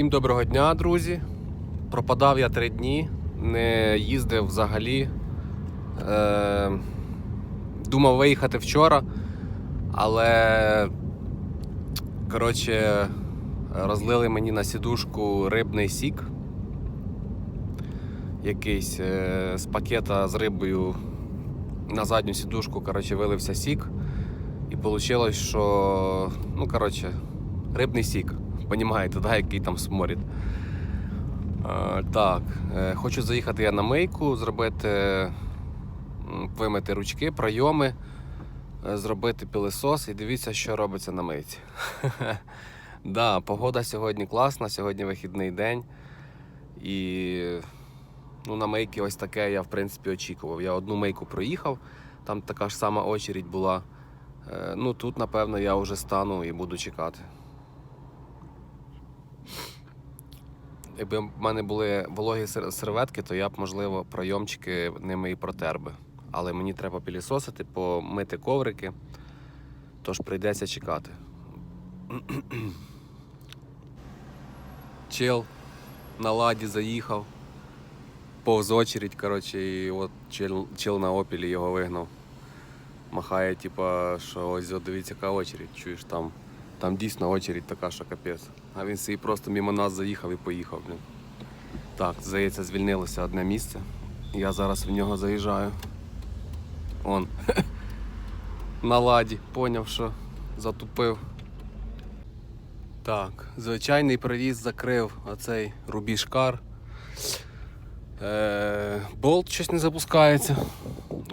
Всім доброго дня, друзі. Пропадав я три дні, не їздив взагалі. Е, думав виїхати вчора, але коротше, розлили мені на сідушку рибний сік. Якийсь е, з пакета з рибою на задню сідушку коротше, вилився сік. І вийшло, що ну, коротше, рибний сік. Понімаєте, да, який там сморід. Е, так, е, хочу заїхати я на мийку, зробити, вимити ручки, пройоми, е, зробити пилисос і дивіться, що робиться на мийці. да, погода сьогодні класна, сьогодні вихідний день. І ну, на мийки ось таке я в принципі очікував. Я одну мийку проїхав, там така ж сама очередь була. Е, Ну тут, напевно, я вже стану і буду чекати. Якби в мене були вологі серветки, то я б, можливо, пройомчики ними і протер би. Але мені треба пілісосити, помити коврики, тож прийдеться чекати. Чел на ладі заїхав, повз очередь, коротше, і от чел, чел на опілі його вигнав. Махає, типа, що ось дивіться, яка очередь, чуєш там. Там дійсно очередь така, що капець. А він собі просто мимо нас заїхав і поїхав. Блін. Так, здається, звільнилося одне місце. Я зараз в нього заїжджаю. Он. На ладі, поняв, що затупив. Так, звичайний проїзд закрив оцей рубіж кар. Е, болт щось не запускається.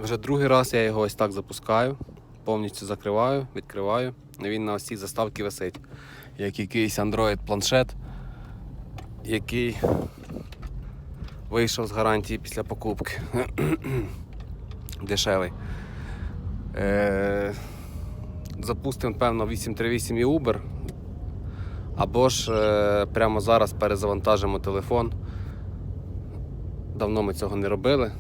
Вже другий раз я його ось так запускаю, повністю закриваю, відкриваю. Він на ось цій заставці висить. Як якийсь Android планшет, який вийшов з гарантії після покупки. Дешевий. Е, запустимо, певно, 838 і Uber. Або ж е, прямо зараз перезавантажимо телефон. Давно ми цього не робили.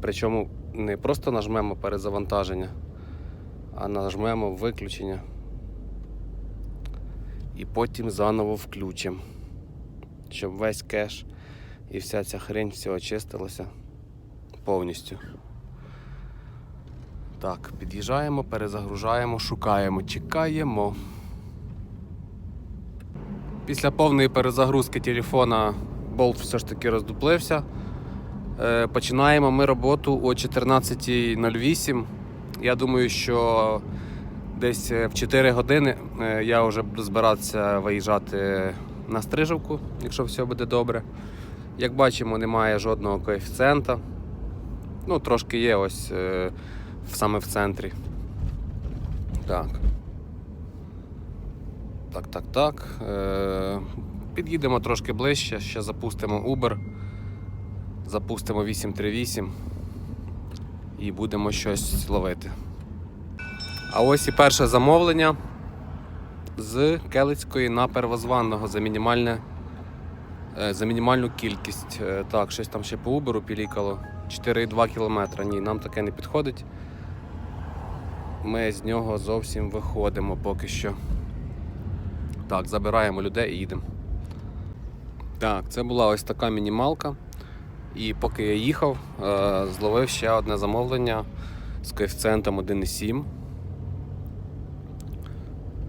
Причому не просто нажмемо перезавантаження, а нажмемо виключення. І потім заново включимо, щоб весь кеш і вся ця хрень все очистилося повністю. Так, під'їжджаємо, перезагружаємо, шукаємо, чекаємо. Після повної перезагрузки телефона болт все ж таки роздуплився. Е, Починаємо ми роботу о 14.08. Я думаю, що десь е, в 4 години е, я вже буду збиратися виїжджати на стрижівку, якщо все буде добре. Як бачимо, немає жодного коефіцієнта. Ну, трошки є ось е, саме в центрі. Так. Так, так, так. Під'їдемо трошки ближче, ще запустимо Uber запустимо 838 і будемо щось ловити. А ось і перше замовлення з Келицької на первозванного за мінімальне. е, За мінімальну кількість. Е, Так, щось там ще по Uber пілікало. 4,2 кілометра. Ні, нам таке не підходить. Ми з нього зовсім виходимо поки що. Так, забираємо людей і їдемо. Так, це була ось така мінімалка. І поки я їхав, е, зловив ще одне замовлення з коефіцієнтом 1,7.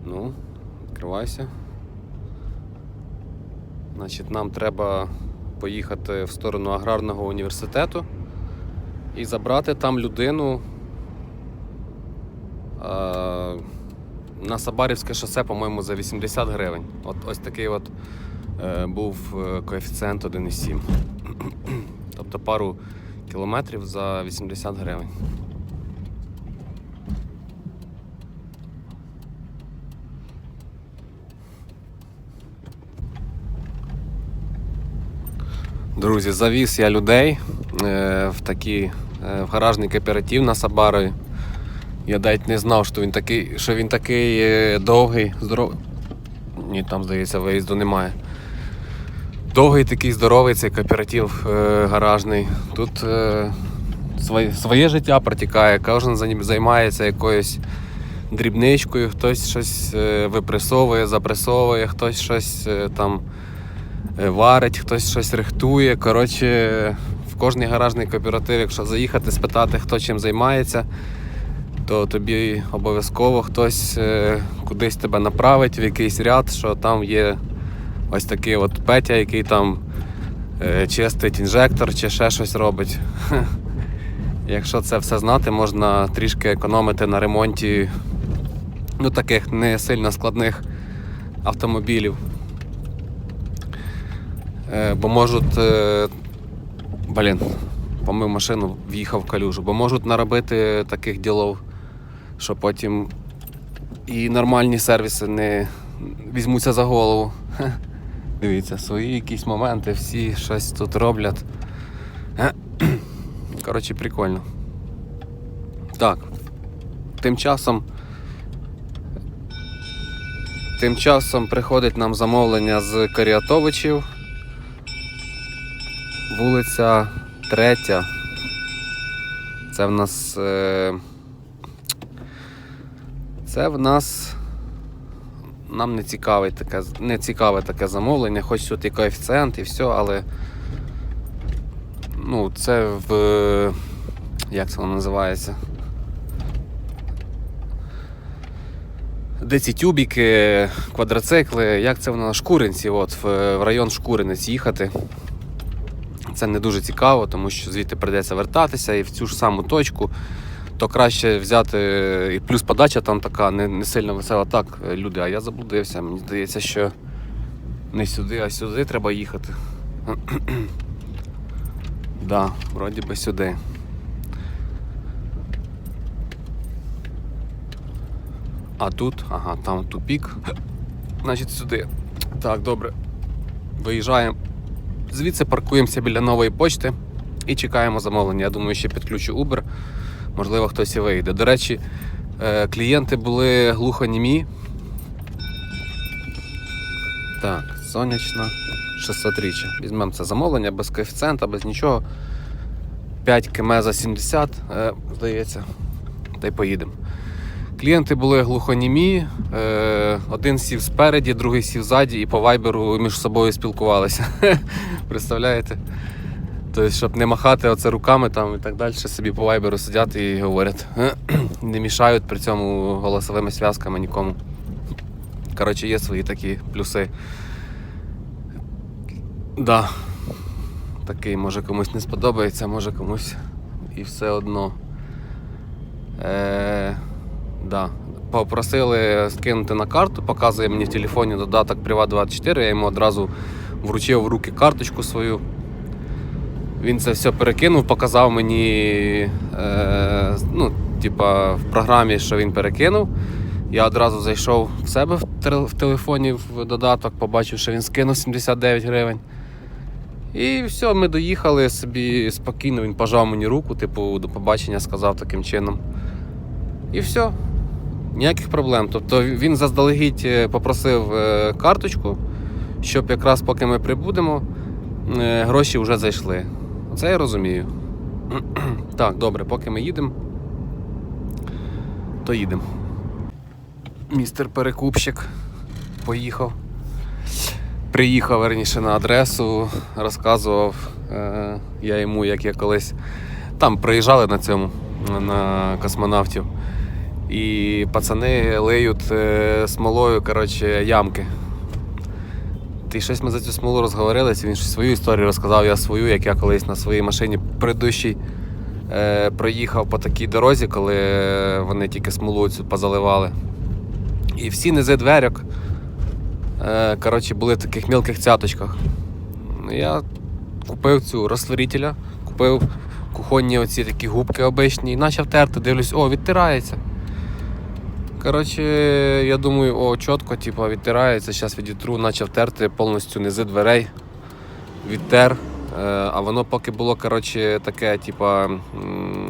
Ну, відкривайся. Значить, нам треба поїхати в сторону аграрного університету і забрати там людину е, на Сабарівське шосе, по-моєму, за 80 гривень. От ось такий от е, був е, коефіцієнт 1,7. Тобто пару кілометрів за 80 гривень. Друзі, завіз я людей е, в такий е, в гаражний кооператив на Сабарові. Я навіть не знав, що він такий, що він такий е, довгий, здоровий. Ні, там, здається, виїзду немає. Довгий такий здоровий цей кооператив гаражний. Тут своє, своє життя протікає, кожен займається якоюсь дрібничкою, хтось щось випресовує, запресовує, хтось щось там варить, хтось щось рихтує. Коротше, в кожний гаражний кооператив, якщо заїхати, спитати, хто чим займається, то тобі обов'язково хтось е, кудись тебе направить в якийсь ряд, що там є ось такий от Петя, який там е, чистить інжектор чи ще щось робить. Якщо це все знати, можна трішки економити на ремонті ну, таких не сильно складних автомобілів. Е, бо можуть. Е, блін, помив машину, в'їхав в калюжу, бо можуть наробити таких ділов, що потім і нормальні сервіси не візьмуться за голову. Дивіться, свої якісь моменти, всі щось тут роблять. Коротше, прикольно. Так. Тим часом. Тим часом приходить нам замовлення з Каріатовичів. Вулиця Третя. Це в нас. Е... Це в нас. Нам не цікаве таке, не цікаве таке замовлення, хоч тут і коефіцієнт і все, але. Ну, це в. Як це воно називається? Де ці тюбіки, квадроцикли, як це воно на Шкуринці, от, в, район Шкуринець їхати. Це не дуже цікаво, тому що звідти прийдеться вертатися і в цю ж саму точку. То краще взяти, і плюс подача там така не, не сильно весела. Так, люди, а я заблудився. Мені здається, що не сюди, а сюди треба їхати. Да, вроді би сюди. А тут, ага, там тупік. Значить сюди. Так, добре. Виїжджаємо. Звідси паркуємося біля нової почти і чекаємо замовлення. Я думаю, ще підключу Uber. Можливо, хтось і вийде. До речі, е, клієнти були глухонімі. Так, сонячна 600 річчя. Візьмемо це замовлення без коефіцієнта, без нічого. 5 км за 70, е, здається, та й поїдемо. Клієнти були глухонімі, е, один сів спереді, другий сів ззаді і по вайберу між собою спілкувалися. Представляєте? Тобто, щоб не махати оце руками там і так далі, собі по вайберу сидять і говорять. Не мішають при цьому голосовими зв'язками нікому. Коротше, є свої такі плюси. Да. Такий може комусь не сподобається, може комусь і все одно. Е, да. Попросили скинути на карту, показує мені в телефоні додаток Privat24, я йому одразу вручив в руки карточку свою. Він це все перекинув, показав мені е, ну, типа, в програмі, що він перекинув. Я одразу зайшов в себе в, телефоні в додаток, побачив, що він скинув 79 гривень. І все, ми доїхали собі спокійно, він пожав мені руку, типу, до побачення сказав таким чином. І все. Ніяких проблем. Тобто він заздалегідь е, попросив е, карточку, щоб якраз поки ми прибудемо, е, гроші вже зайшли. Це я розумію. Так, добре, поки ми їдемо, то їдемо. Містер перекупщик поїхав. Приїхав верніше на адресу, розказував я йому, як я колись там приїжджали на цьому, на космонавтів. І пацани лиють е, смолою коротше, ямки. Ти щось ми за цю смолу розговорилися, він щось свою історію розказав, я свою, як я колись на своїй машині предыдущій е, проїхав по такій дорозі, коли вони тільки смолу цю позаливали. І всі низи дверок е, коротше, були в таких мілких цяточках. Я купив цю розтворителя, купив кухонні оці такі губки обичні і почав терти, дивлюсь, о, відтирається. Коротше, я думаю, о, чітко, типу, відтирається, зараз відітру, почав терти повністю низи дверей, відтер. Е, А воно поки було коротше, таке, типу,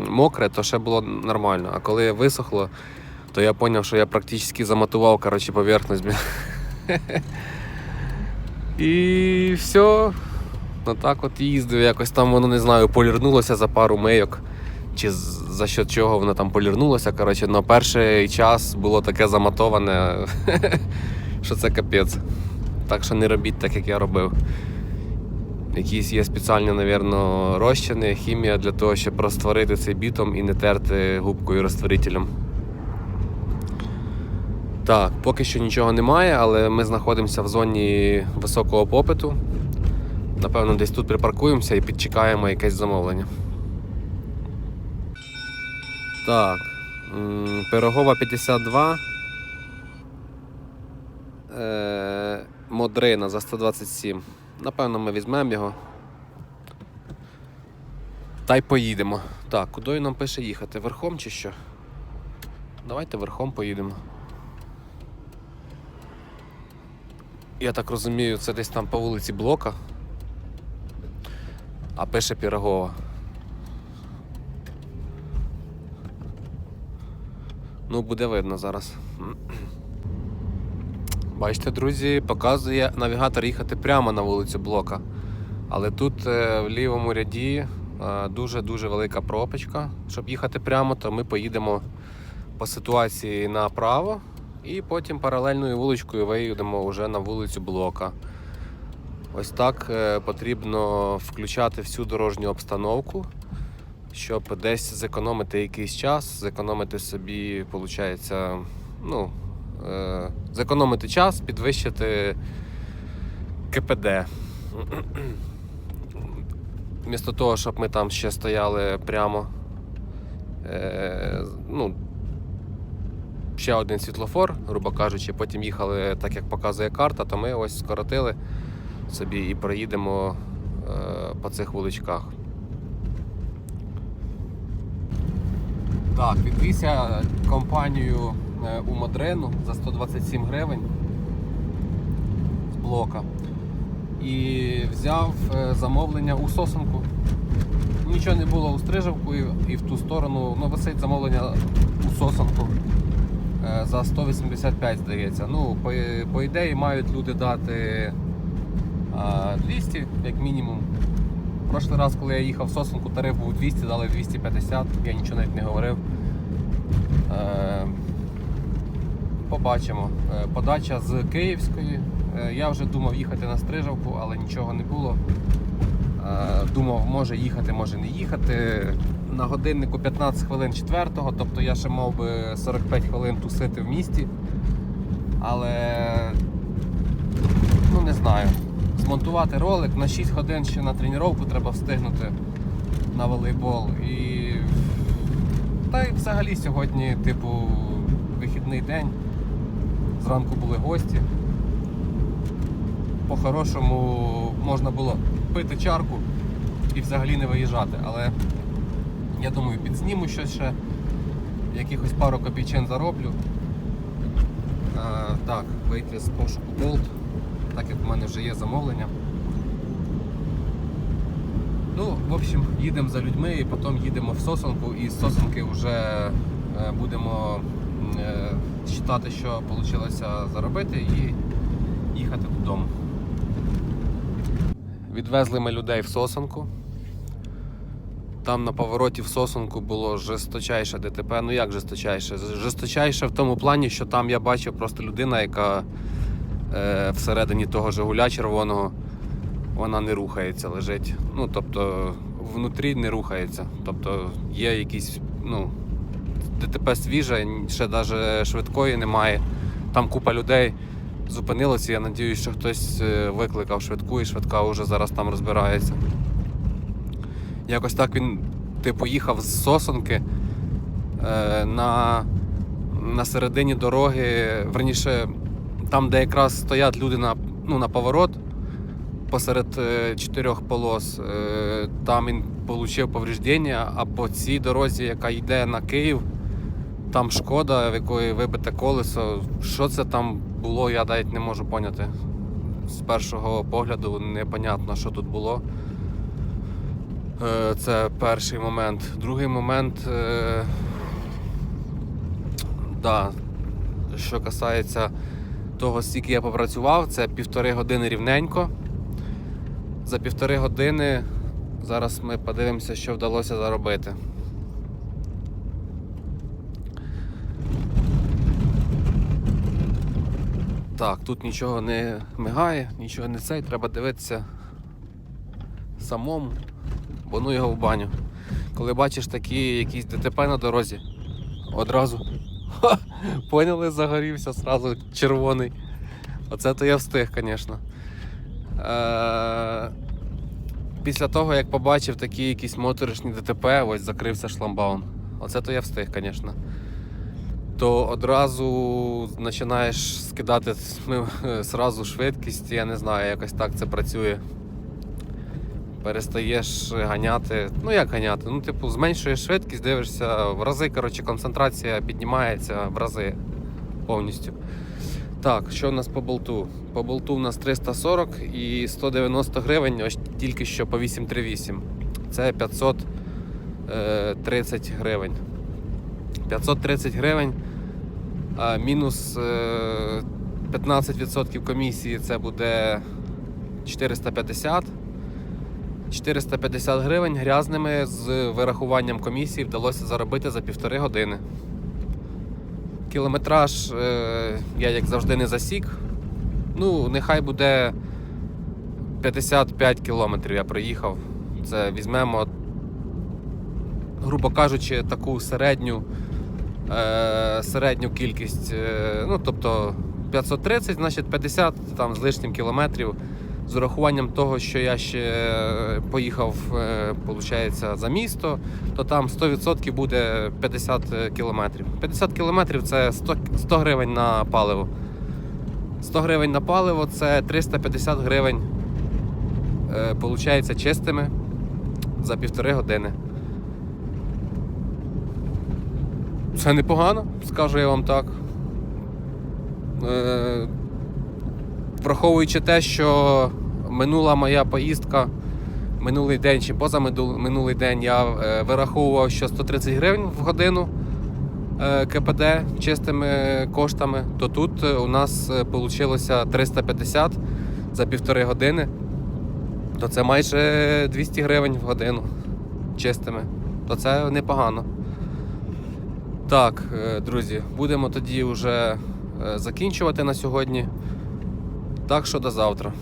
мокре, то ще було нормально. А коли висохло, то я зрозумів, що я практично замотував коротше, поверхність. І все. Ну так от їздив, якось там воно не знаю, полірнулося за пару мийок. Чи за що чого воно там полірнулося. Коротше, на перший час було таке замотоване, що це капець. Так що не робіть так, як я робив. Якісь є спеціальні, напевно, розчини, хімія для того, щоб розтворити цей бітом і не терти губкою розтворителем. Так, поки що нічого немає, але ми знаходимося в зоні високого попиту. Напевно, десь тут припаркуємося і підчекаємо якесь замовлення. Так. Пирогова 52. Е, Модрина за 127. Напевно, ми візьмемо його. Та й поїдемо. Так, куди нам пише їхати? Верхом чи що? Давайте верхом поїдемо. Я так розумію, це десь там по вулиці Блока. А пише Пірогова. Ну, буде видно зараз. Бачите, друзі, показує навігатор їхати прямо на вулицю Блока. Але тут е, в лівому ряді дуже-дуже велика пропачка. Щоб їхати прямо, то ми поїдемо по ситуації направо і потім паралельною вуличкою виїдемо вже на вулицю Блока. Ось так е, потрібно включати всю дорожню обстановку, щоб десь зекономити якийсь час, зекономити собі, виходить, ну, е, зекономити час, підвищити КПД. Вмісто того, щоб ми там ще стояли прямо. Е, ну, ще один світлофор, грубо кажучи, потім їхали так, як показує карта, то ми ось скоротили собі і проїдемо е, по цих вуличках. Так, відвізся компанію е, у Модрену за 127 гривень з блока. І взяв е, замовлення у сосенку. Нічого не було у Стрижавку і, і в ту сторону. Ну, висить замовлення у сосенку е, за 185, здається. Ну, по, по ідеї мають люди дати 200, як мінімум. Прошлий раз, коли я їхав в сосенку, тариф був 200, дали 250, я нічого навіть не говорив. Е, побачимо. Е, Подача з Київської. Е, Я вже думав їхати на Стрижавку, але нічого не було. Думав, може їхати, може не їхати. На годиннику 15 хвилин 4 тобто я ще мав би 45 хвилин тусити в місті. Але ну не знаю. Змонтувати ролик на 6 годин ще на тренування треба встигнути на волейбол. І та й взагалі сьогодні, типу, вихідний день. Зранку були гості. По-хорошому можна було пити чарку і взагалі не виїжджати, але я думаю, підзніму щось ще, якихось пару копійчин зароблю. А, так, вийти з пошуку Bolt, так як в мене вже є замовлення. Ну, в общем, їдемо за людьми і потім їдемо в сосенку і з сосенки вже е, будемо е, считати, що вийшло заробити і їхати додому. Відвезли ми людей в сосенку. Там на повороті в сосенку було жесточайше ДТП. Ну як жесточайше? Жесточайше в тому плані, що там я бачив просто людина, яка е, всередині того Жигуля червоного вона не рухається, лежить. Ну, тобто, внутрі не рухається. Тобто є якісь, ну, ДТП свіже, ще навіть швидкої немає. Там купа людей зупинилося. Я сподіваюся, що хтось е, викликав швидку і швидка вже зараз там розбирається. Якось так він, типу, їхав з сосонки е, на, на середині дороги, верніше, там, де якраз стоять люди на, ну, на поворот посеред е, чотирьох полос, е, там він отримав повреждення, а по цій дорозі, яка йде на Київ, там шкода, в якої вибите колесо. Що це там було, я навіть не можу поняти. З першого погляду непонятно, що тут було. Е, Це перший момент. Другий момент, да, що касається того, скільки я попрацював, це півтори години рівненько. За півтори години зараз ми подивимося, що вдалося заробити. Так, тут нічого не мигає, нічого не цей, треба дивитися самому, бо ну його в баню. Коли бачиш такі якісь ДТП на дорозі, одразу ха, поняли, загорівся, сразу червоний. Оце то я встиг, звісно. Е- після того, як побачив такі якісь моторошні ДТП, ось закрився шламбаун. Оце то я встиг, звісно. То одразу починаєш скидати ну, сразу швидкість, я не знаю, якось так це працює. Перестаєш ганяти. Ну як ганяти? Ну, типу, зменшуєш швидкість, дивишся в рази, коротше, концентрація піднімається в рази повністю. Так, що в нас по болту? По болту в нас 340 і 190 гривень, ось тільки що по 838. Це 530 гривень. 530 гривень, мінус е, 15% комісії це буде 450. 450 гривень грязними з вирахуванням комісії вдалося заробити за півтори години. Кілометраж е, я, як завжди, не засік. Ну, нехай буде 55 кілометрів я проїхав. Це візьмемо, грубо кажучи, таку середню, е, середню кількість. Е, ну, тобто 530, значить 50 там, з лишнім кілометрів. З урахуванням того, що я ще поїхав, е, получається, за місто, то там 100% буде 50 кілометрів. 50 кілометрів це 100, 100 гривень на паливо. 100 гривень на паливо це 350 гривень. Е, получається чистими за півтори години. Це непогано, скажу я вам так. Враховуючи те, що минула моя поїздка минулий день чи поза минулий день я е, вираховував, що 130 гривень в годину е, КПД чистими коштами, то тут е, у нас вийшло 350 за півтори години. То це майже 200 гривень в годину чистими. То це непогано. Так, друзі, будемо тоді вже закінчувати на сьогодні. Так що до завтра.